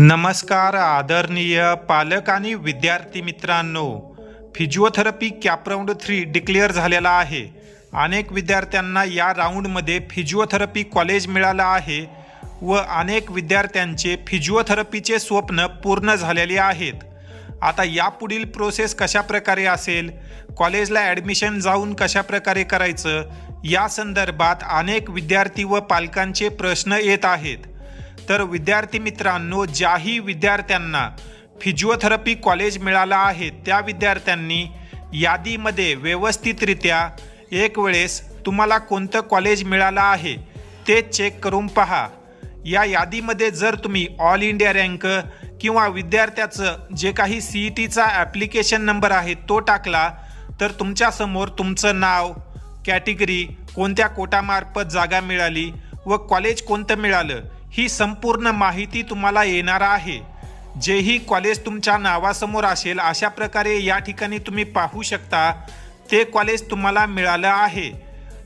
नमस्कार आदरणीय पालक आणि विद्यार्थी मित्रांनो. Physiotherapy CAP round three declare झालेला आहे. अनेक विद्यार्थ्यांना या राऊंडमध्ये फिजिओथेरपी कॉलेज मिळालं आहे व अनेक विद्यार्थ्यांचे फिजिओथेरपीचे स्वप्न पूर्ण झालेले आहेत. आता यापुढील प्रोसेस कशा प्रकारे असेल? कॉलेजला ॲडमिशन जाऊन कशा प्रकारे करायचं? या संदर्भात अनेक विद्यार्थी व पालकांचे प्रश्न येत आहेत. तर विद्यार्थी मित्रांनो ज्याही विद्यार्थ्यांना फिजिओथेरपी कॉलेज मिळाला आहे त्या विद्यार्थ्यांनी यादीमध्ये व्यवस्थितरित्या एक वेळेस तुम्हाला कोणतं कॉलेज मिळालं आहे ते चेक करून पहा. या यादीमध्ये जर तुम्ही ऑल इंडिया रँक किंवा विद्यार्थ्याचं जे काही सी ई टीचा ॲप्लिकेशन नंबर आहे तो टाकला तर तुमच्यासमोर तुमचं नाव कॅटेगरी कोणत्या कोटामार्फत जागा मिळाली व कॉलेज कोणतं मिळालं ही संपूर्ण माहिती तुम्हाला येणार आहे. जेही कॉलेज तुमच्या नावासमोर असेल अशा प्रकारे या ठिकाणी तुम्ही पाहू शकता. ते कॉलेज तुम्हाला मिळालं आहे.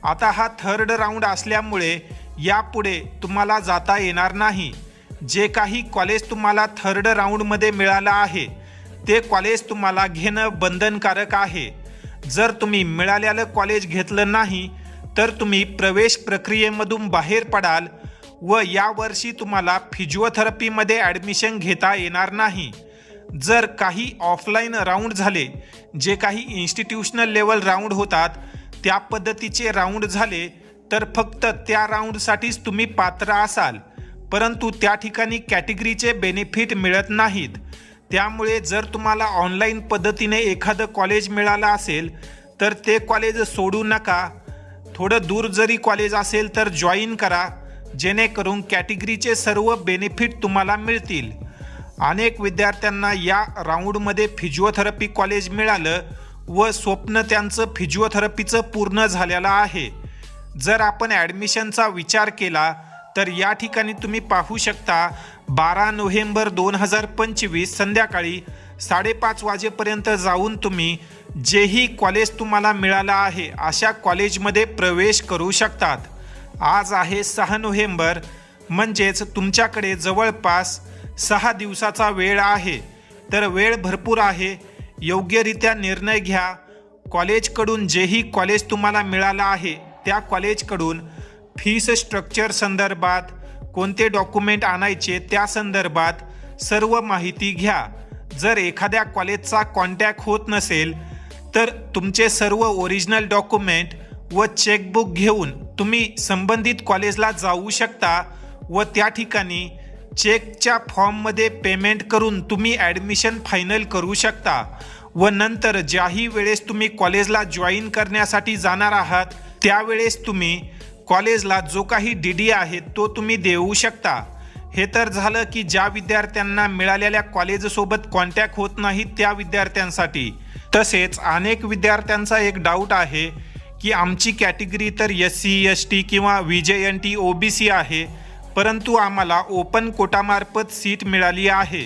आता हा थर्ड राऊंड असल्यामुळे यापुढे तुम्हाला जाता येणार नाही. जे काही कॉलेज तुम्हाला थर्ड राऊंडमध्ये मिळालं आहे ते कॉलेज तुम्हाला घेणं बंधनकारक आहे. जर तुम्ही मिळालेलं कॉलेज घेतलं नाही तर तुम्ही प्रवेश प्रक्रियेमधून बाहेर पडाल व यावर्षी तुम्हाला फिजिओथेरपीमध्ये ॲडमिशन घेता येणार नाही. जर काही ऑफलाईन राऊंड झाले जे काही इन्स्टिट्यूशनल लेवल राऊंड होतात त्या पद्धतीचे राऊंड झाले तर फक्त त्या राऊंडसाठीच तुम्ही पात्र असाल. परंतु त्या ठिकाणी कॅटेगरीचे बेनिफिट मिळत नाहीत. त्यामुळे जर तुम्हाला ऑनलाईन पद्धतीने एखादं कॉलेज मिळालं असेल तर ते कॉलेज सोडू नका. थोडं दूर जरी कॉलेज असेल तर जॉईन करा. जेणेकरून कॅटेगरीचे सर्व बेनिफिट तुम्हाला मिळतील. अनेक विद्यार्थ्यांना या राऊंडमध्ये फिजिओथेरपी कॉलेज मिळालं व स्वप्न त्यांचं फिजिओथेरपीचं पूर्ण झालेलं आहे. जर आपण ॲडमिशनचा विचार केला तर या ठिकाणी तुम्ही पाहू शकता बारा नोव्हेंबर दोन हजार पंचवीस संध्याकाळी साडेपाच वाजेपर्यंत जाऊन तुम्ही जेही कॉलेज तुम्हाला मिळालं आहे अशा कॉलेजमध्ये प्रवेश करू शकतात. आज आहे सहा नोव्हेंबर. म्हणजेच तुमच्याकडे जवळपास सहा दिवसाचा वेळ आहे. तर वेळ भरपूर आहे. योग्यरित्या निर्णय घ्या. कॉलेजकडून जेही कॉलेज तुम्हाला मिळालं आहे त्या कॉलेजकडून फीस स्ट्रक्चर संदर्भात कोणते डॉक्युमेंट आणायचे त्या संदर्भात सर्व माहिती घ्या. जर एखाद्या कॉलेजचा कॉन्टॅक्ट होत नसेल तर तुमचे सर्व ओरिजिनल डॉक्युमेंट व चेकबुक घेऊन तुम्ही संबंधित कॉलेजला जाऊ शकता व त्या ठिकाणी चेकच्या फॉर्ममध्ये पेमेंट करून तुम्ही ॲडमिशन फायनल करू शकता. व नंतर ज्याही वेळेस तुम्ही कॉलेजला जॉईन करण्यासाठी जाणार आहात त्यावेळेस तुम्ही कॉलेजला जो काही डी डी आहे तो तुम्ही देऊ शकता. हे तर झालं की ज्या विद्यार्थ्यांना मिळालेल्या कॉलेजसोबत कॉन्टॅक्ट होत नाही त्या विद्यार्थ्यांसाठी. तसेच अनेक विद्यार्थ्यांचा एक डाऊट आहे की आमची कॅटेगरी तर एस सी एस टी किंवा V J N T O B C आहे परंतु आम्हाला ओपन कोटामार्फत सीट मिळाली आहे.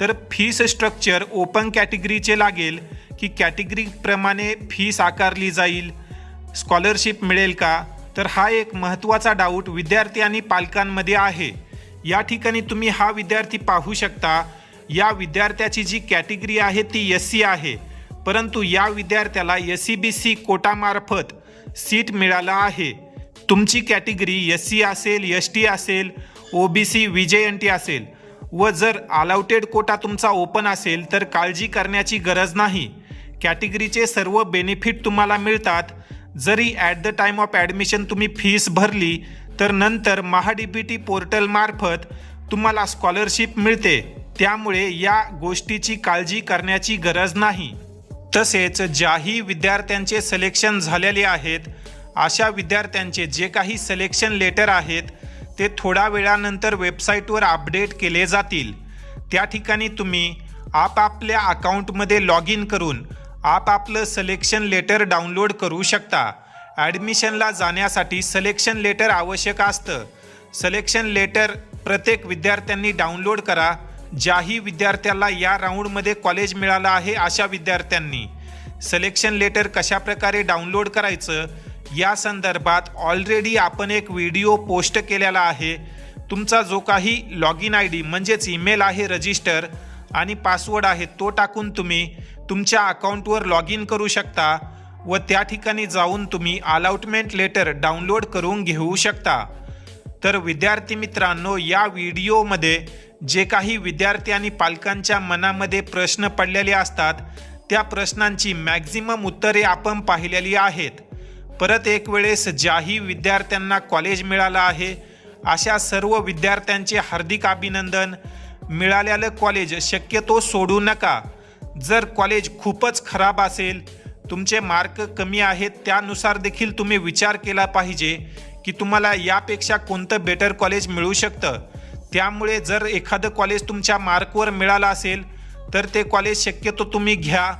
तर फीस स्ट्रक्चर ओपन कॅटेगरीचे लागेल की कॅटेगरीप्रमाणे फीस आकारली जाईल? स्कॉलरशिप मिळेल का? तर हा एक महत्त्वाचा डाऊट विद्यार्थी आणि पालकांमध्ये आहे. या ठिकाणी तुम्ही हा विद्यार्थी पाहू शकता. या विद्यार्थ्याची जी कॅटेगरी आहे ती एस सी आहे. परंतु या विद्यार्थ्याला एस सी बी सी कोटामार्फत सीट मिळालं आहे. तुमची कॅटेगरी एस सी असेल एस टी असेल O B C V J N T असेल. व जर अलाउटेड कोटा तुमचा ओपन असेल तर काळजी करण्याची गरज नाही. कॅटेगरीचे सर्व बेनिफिट तुम्हाला मिळतात. जरी at the time of admission तुम्ही फीस भरली तर नंतर महाडी बी टी पोर्टलमार्फत तुम्हाला स्कॉलरशिप मिळते. त्यामुळे या गोष्टीची काळजी करण्याची गरज नाही. तसेच ज्याही विद्यार्थ्यांचे सिलेक्शन झालेले आहेत अशा विद्यार्थ्यांचे जे काही सिलेक्शन लेटर आहेत ते थोड्या वेळानंतर वेबसाईटवर अपडेट केले जातील. त्या ठिकाणी तुम्ही आपापल्या अकाउंटमध्ये लॉग इन करून आपापलं सिलेक्शन लेटर डाउनलोड करू शकता. ॲडमिशनला जाण्यासाठी सिलेक्शन लेटर आवश्यक असतं. सिलेक्शन लेटर प्रत्येक विद्यार्थ्यांनी डाउनलोड करा. ज्याही विद्यार्थ्याला या राऊंडमध्ये कॉलेज मिळालं आहे अशा विद्यार्थ्यांनी. सिलेक्शन लेटर कशा प्रकारे डाउनलोड करायचं? या संदर्भात ऑलरेडी आपण एक व्हिडिओ पोस्ट केलेला आहे. तुमचा जो काही लॉग इन आय डी म्हणजेच ईमेल आहे रजिस्टर आणि पासवर्ड आहे तो टाकून तुम्ही तुमच्या अकाउंटवर लॉग इन करू शकता व त्या ठिकाणी जाऊन तुम्ही अलाउटमेंट लेटर डाउनलोड करून घेऊ शकता. तर विद्यार्थी मित्रांनो या व्हिडिओमध्ये जे काही विद्यार्थी आणि पालकांच्या मनामध्ये प्रश्न पडलेले असतात त्या प्रश्नांची मॅक्झिमम उत्तरे आपण पाहिलेली आहेत. परत एक वेळेस ज्याही विद्यार्थ्यांना कॉलेज मिळालं आहे अशा सर्व विद्यार्थ्यांचे हार्दिक अभिनंदन. मिळालेलं कॉलेज शक्यतो सोडू नका. जर कॉलेज खूपच खराब असेल तुमचे मार्क कमी आहेत त्यानुसार देखील तुम्ही विचार केला पाहिजे की तुम्हाला यापेक्षा कोणतं बेटर कॉलेज मिळू शकतं. त्यामुळे जर एखादं कॉलेज तुमच्या मार्कवर मिळालं असेल तर ते कॉलेज शक्यतो तुम्ही घ्या.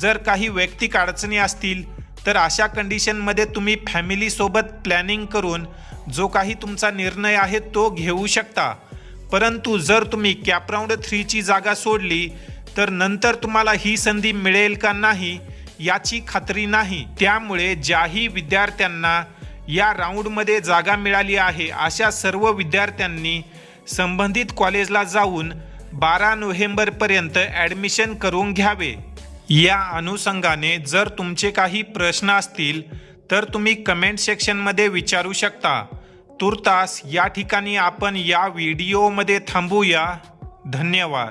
जर काही वैयक्तिक अडचणी असतील तर अशा कंडिशनमध्ये तुम्ही फॅमिलीसोबत प्लॅनिंग करून जो काही तुमचा निर्णय आहे तो घेऊ शकता. परंतु जर तुम्ही कॅपराऊंड थ्रीची जागा सोडली तर नंतर तुम्हाला ही संधी मिळेल का नाही याची खात्री नाही. त्यामुळे ज्याही विद्यार्थ्यांना या राऊंडमध्ये जागा मिळाली आहे अशा सर्व विद्यार्थ्यांनी संबंधित कॉलेजला जाऊन बारा नोव्हेंबरपर्यंत ॲडमिशन करून घ्यावे. या अनुषंगाने जर तुमचे काही प्रश्न असतील तर तुम्ही कमेंट सेक्शनमध्ये विचारू शकता. तुर्तास या ठिकाणी आपण या व्हिडिओमध्ये थांबूया. धन्यवाद.